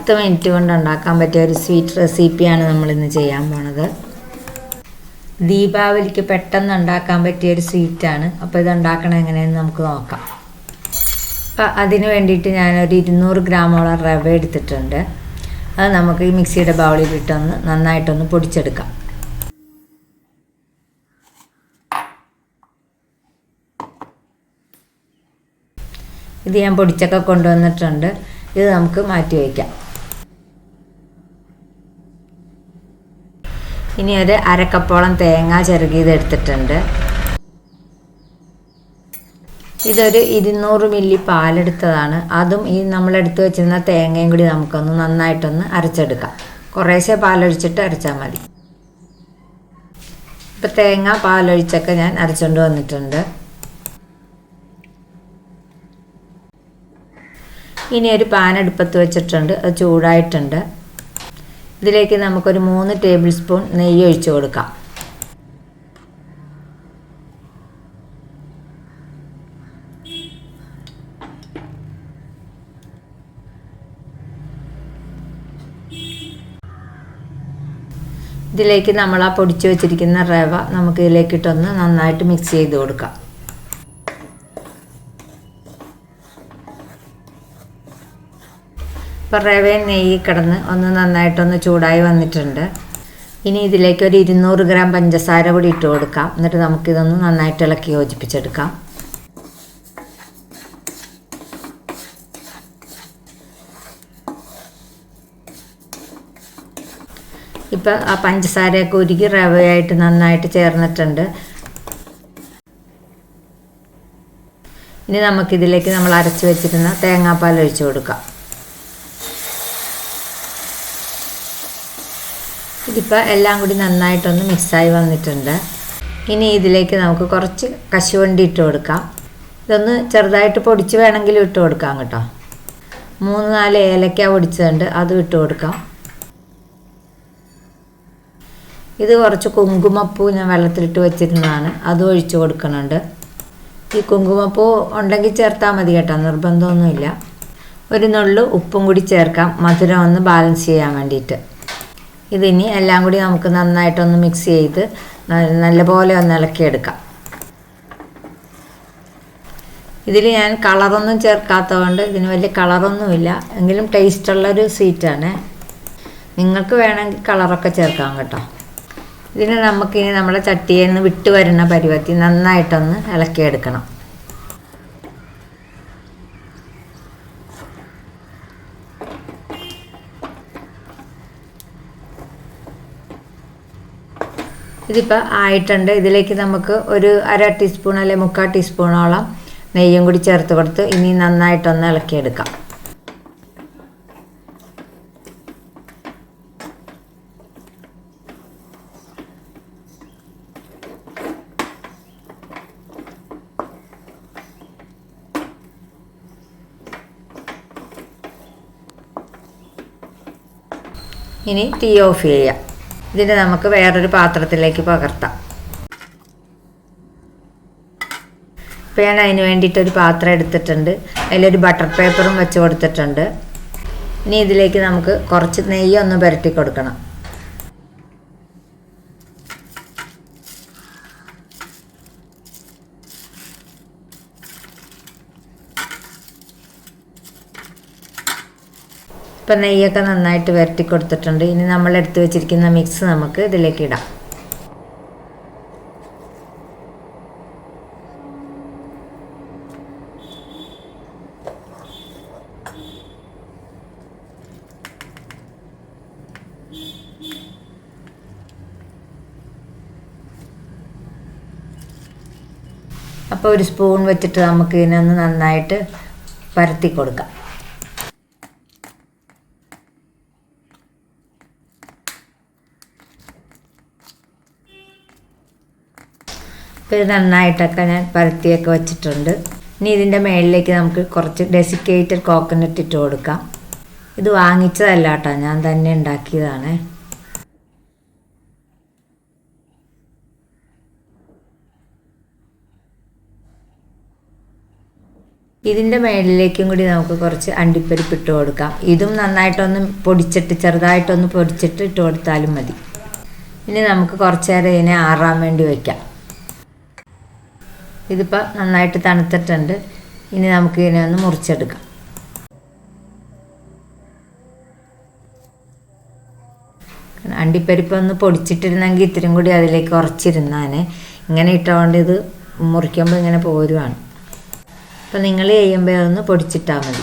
പത്ത് മിനിറ്റ് കൊണ്ട് ഉണ്ടാക്കാൻ പറ്റിയ ഒരു സ്വീറ്റ് റെസിപ്പിയാണ് നമ്മളിന്ന് ചെയ്യാൻ പോണത്. ദീപാവലിക്ക് പെട്ടെന്ന് ഉണ്ടാക്കാൻ പറ്റിയ ഒരു സ്വീറ്റാണ്. അപ്പോൾ ഇത് ഉണ്ടാക്കണം എങ്ങനെയെന്ന് നമുക്ക് നോക്കാം. അപ്പം അതിന് വേണ്ടിയിട്ട് ഞാനൊരു ഇരുന്നൂറ് ഗ്രാമോളം റവ എടുത്തിട്ടുണ്ട്. അത് നമുക്ക് ഈ മിക്സിയുടെ ബൗളിൽ ഇട്ടൊന്ന് നന്നായിട്ടൊന്ന് പൊടിച്ചെടുക്കാം. ഇത് ഞാൻ പൊടിച്ചൊക്കെ കൊണ്ടുവന്നിട്ടുണ്ട്. ഇത് നമുക്ക് മാറ്റി വയ്ക്കാം. ഇനി ഒരു അരക്കപ്പോളം തേങ്ങ ചിരകിയത് എടുത്തിട്ടുണ്ട്. ഇതൊരു ഇരുന്നൂറ് മില്ലി പാലെടുത്തതാണ്. അതും ഈ നമ്മളെടുത്ത് വെച്ചിരുന്ന തേങ്ങയും കൂടി നമുക്കൊന്ന് നന്നായിട്ടൊന്ന് അരച്ചെടുക്കാം. കുറേശ്ശെ പാലൊഴിച്ചിട്ട് അരച്ചാൽ മതി. ഇപ്പം തേങ്ങ പാലൊഴിച്ചൊക്കെ ഞാൻ അരച്ചുകൊണ്ട് വന്നിട്ടുണ്ട്. ഇനി ഒരു പാൻ അടുപ്പത്ത് വെച്ചിട്ടുണ്ട്. അത് ചൂടായിട്ടുണ്ട്. ഇതിലേക്ക് നമുക്കൊരു മൂന്ന് ടേബിൾ സ്പൂൺ നെയ്യ് ഒഴിച്ചു കൊടുക്കാം. ഇതിലേക്ക് നമ്മൾ ആ പൊടിച്ചു വെച്ചിരിക്കുന്ന റവ നമുക്ക് ഇതിലേക്കിട്ടൊന്ന് നന്നായിട്ട് മിക്സ് ചെയ്ത് കൊടുക്കാം. ഇപ്പോൾ റവ നെയ്യ് കിടന്ന് ഒന്ന് നന്നായിട്ടൊന്ന് ചൂടായി വന്നിട്ടുണ്ട്. ഇനി ഇതിലേക്ക് ഒരു ഇരുന്നൂറ് ഗ്രാം പഞ്ചസാര കൂടി ഇട്ട് കൊടുക്കാം. എന്നിട്ട് നമുക്കിതൊന്ന് നന്നായിട്ട് ഇളക്കി യോജിപ്പിച്ചെടുക്കാം. ഇപ്പം ആ പഞ്ചസാരയൊക്കെ ഉരുകി റവയായിട്ട് നന്നായിട്ട് ചേർന്നിട്ടുണ്ട്. ഇനി നമുക്കിതിലേക്ക് നമ്മൾ അരച്ച് വെച്ചിരുന്ന തേങ്ങാപ്പാൽ ഒഴിച്ചു കൊടുക്കാം. ഇതിപ്പോൾ എല്ലാം കൂടി നന്നായിട്ടൊന്ന് മിക്സായി വന്നിട്ടുണ്ട്. ഇനി ഇതിലേക്ക് നമുക്ക് കുറച്ച് കശുവണ്ടി ഇട്ട് കൊടുക്കാം. ഇതൊന്ന് ചെറുതായിട്ട് പൊടിച്ച് വേണമെങ്കിൽ ഇട്ട് കൊടുക്കാം കേട്ടോ. മൂന്ന് നാല് ഏലക്ക പൊടിച്ചതുണ്ട് അതും ഇട്ട് കൊടുക്കാം. ഇത് കുറച്ച് കുങ്കുമപ്പൂ ഞാൻ വെള്ളത്തിലിട്ട് വെച്ചിരുന്നതാണ് അതും ഒഴിച്ചു കൊടുക്കുന്നുണ്ട്. ഈ കുങ്കുമപ്പൂ ഉണ്ടെങ്കിൽ ചേർത്താൽ മതി കേട്ടോ നിർബന്ധമൊന്നുമില്ല. ഒരു നുള്ളു ഉപ്പും കൂടി ചേർക്കാം മധുരം ഒന്ന് ബാലൻസ് ചെയ്യാൻ വേണ്ടിയിട്ട്. ഇതിനി എല്ലാം കൂടി നമുക്ക് നന്നായിട്ടൊന്ന് മിക്സ് ചെയ്ത് നല്ലപോലെ ഒന്ന് ഇളക്കിയെടുക്കാം. ഇതിൽ ഞാൻ കളറൊന്നും ചേർക്കാത്തതുകൊണ്ട് ഇതിന് വലിയ കളറൊന്നുമില്ല എങ്കിലും ടേസ്റ്റുള്ളൊരു സ്വീറ്റാണ് നിങ്ങൾക്ക് വേണമെങ്കിൽ കളറൊക്കെ ചേർക്കാം കേട്ടോ. ഇതിന് നമുക്കിനി നമ്മുടെ ചട്ടിയിൽ നിന്ന് വിട്ടു വരുന്ന പരിപാടി നന്നായിട്ടൊന്ന് ഇളക്കിയെടുക്കണം. ഇതിപ്പോൾ ആയിട്ടുണ്ട്. ഇതിലേക്ക് നമുക്ക് ഒരു അര ടീസ്പൂൺ അല്ലെ മുക്കാൽ ടീസ്പൂണോളം നെയ്യും കൂടി ചേർത്ത് കൊടുത്ത് ഇനി നന്നായിട്ടൊന്ന് ഇളക്കിയെടുക്കാം. ഇനി തീ ഓഫ് ചെയ്യാം. ഇതിനെ നമുക്ക് വേറൊരു പാത്രത്തിലേക്ക് പകർത്താം. ഇപ്പോൾ ഞാൻ അതിന് വേണ്ടിയിട്ടൊരു പാത്രം എടുത്തിട്ടുണ്ട്. അതിലൊരു ബട്ടർ പേപ്പറും വെച്ച് കൊടുത്തിട്ടുണ്ട്. ഇനി ഇതിലേക്ക് നമുക്ക് കുറച്ച് നെയ്യൊന്ന് പുരട്ടി കൊടുക്കണം. ഇപ്പം നെയ്യൊക്കെ നന്നായിട്ട് വരട്ടി കൊടുത്തിട്ടുണ്ട്. ഇനി നമ്മൾ എടുത്ത് വെച്ചിരിക്കുന്ന മിക്സ് നമുക്ക് ഇതിലേക്ക് ഇടാം. അപ്പോൾ ഒരു സ്പൂൺ വെച്ചിട്ട് നമുക്ക് ഇതിനൊന്ന് നന്നായിട്ട് പരത്തി കൊടുക്കാം അപ്പോൾ ഇത് നന്നായിട്ടൊക്കെ ഞാൻ പരത്തിയൊക്കെ വെച്ചിട്ടുണ്ട്. ഇനി ഇതിന്റെ മേളിലേക്ക് നമുക്ക് കുറച്ച് ഡെസിക്കേറ്റഡ് കോക്കനട്ട് ഇട്ട് കൊടുക്കാം. ഇത് വാങ്ങിച്ചതല്ല കേട്ടോ ഞാൻ തന്നെ ഉണ്ടാക്കിയതാണ്. ഇതിന്റെ മേളിലേക്കും കൂടി നമുക്ക് കുറച്ച് അണ്ടിപ്പരിപ്പ് ഇട്ട് കൊടുക്കാം. ഇതും നന്നായിട്ടൊന്ന് പൊടിച്ചിട്ട് ചെറുതായിട്ടൊന്ന് പൊടിച്ചിട്ട് ഇട്ട് കൊടുത്താലും മതി. ഇനി നമുക്ക് കുറച്ച് നേരം ഇതിനെ ആറാൻ വേണ്ടി വയ്ക്കാം ഇതിപ്പോൾ നന്നായിട്ട് തണുത്തിട്ടുണ്ട്. ഇനി നമുക്ക് ഇതിനെ ഒന്ന് മുറിച്ചെടുക്കാം. അണ്ടിപ്പരിപ്പ് ഒന്ന് പൊടിച്ചിട്ടിരുന്നെങ്കിൽ ഇത്തിരിയും കൂടി അതിലേക്ക് കുറച്ചിരുന്നാണ്. ഇങ്ങനെ ഇട്ടുകൊണ്ട് ഇത് മുറിക്കുമ്പോൾ ഇങ്ങനെ പോരുവാണ്. അപ്പം നിങ്ങൾ ചെയ്യുമ്പോൾ ഒന്ന് പൊടിച്ചിട്ടാൽ മതി.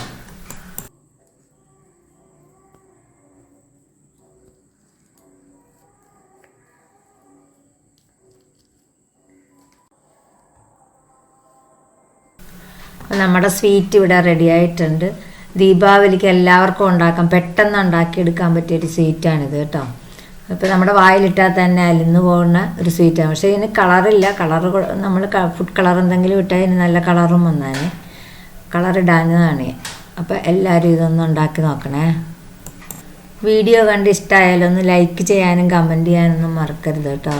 നമ്മുടെ സ്വീറ്റ് ഇവിടെ റെഡി ആയിട്ടുണ്ട്. ദീപാവലിക്ക് എല്ലാവർക്കും ഉണ്ടാക്കാം. പെട്ടെന്ന് ഉണ്ടാക്കിയെടുക്കാൻ പറ്റിയൊരു സ്വീറ്റാണിത് കേട്ടോ. അപ്പോൾ നമ്മുടെ വായിലിട്ടാൽ തന്നെ അലിന്ന് പോകുന്ന ഒരു സ്വീറ്റാണ് പക്ഷേ ഇതിന് കളറില്ല കളർ നമ്മൾ ഫുഡ് കളർ എന്തെങ്കിലും ഇട്ടാൽ ഇതിന് നല്ല കളറും വന്നാണ് കളർ ഇടാഞ്ഞതാണ്. അപ്പോൾ എല്ലാവരും ഇതൊന്ന് ഉണ്ടാക്കി നോക്കണേ. വീഡിയോ കണ്ട് ഇഷ്ടമായാലൊന്ന് ലൈക്ക് ചെയ്യാനും കമന്റ് ചെയ്യാനൊന്നും മറക്കരുത് കേട്ടോ.